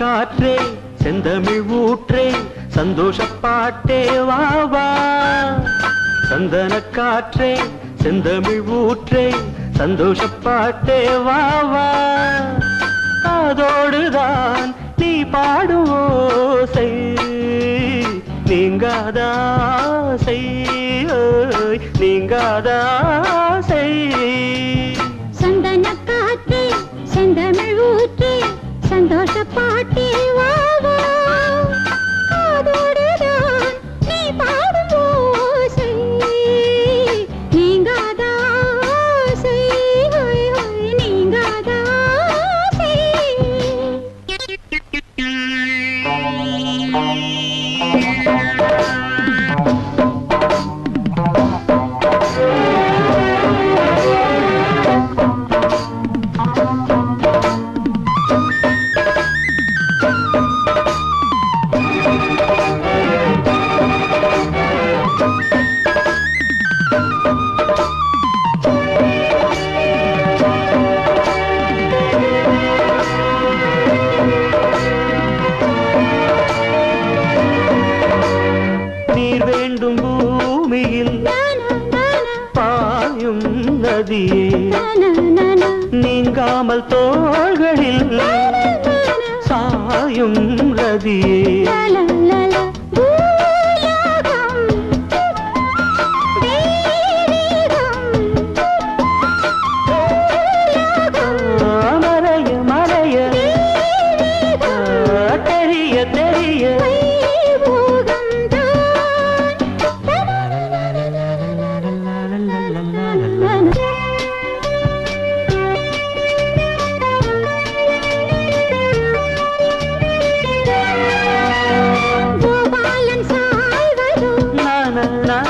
காற்றே செந்தமிழ் ஊற்றே சந்தோஷப்பாட்டே வா வா. சந்தன காற்றே செந்தமிழ் ஊற்றே சந்தோஷப்பாட்டே வா வா. அதோடுதான் நீ பாடும் ஓசை நீங்காதாசை நீங்காதா đi நன்றியே நீங்காமல் தோள்களில் சாயும் ரதியே.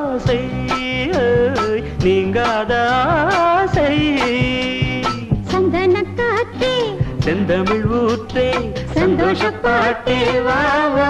ஆசை நீங்காத ஆசை. சந்தனக்காற்றே செந்தமிழ் ஊற்றே சந்தோஷப்பாட்டே வாவா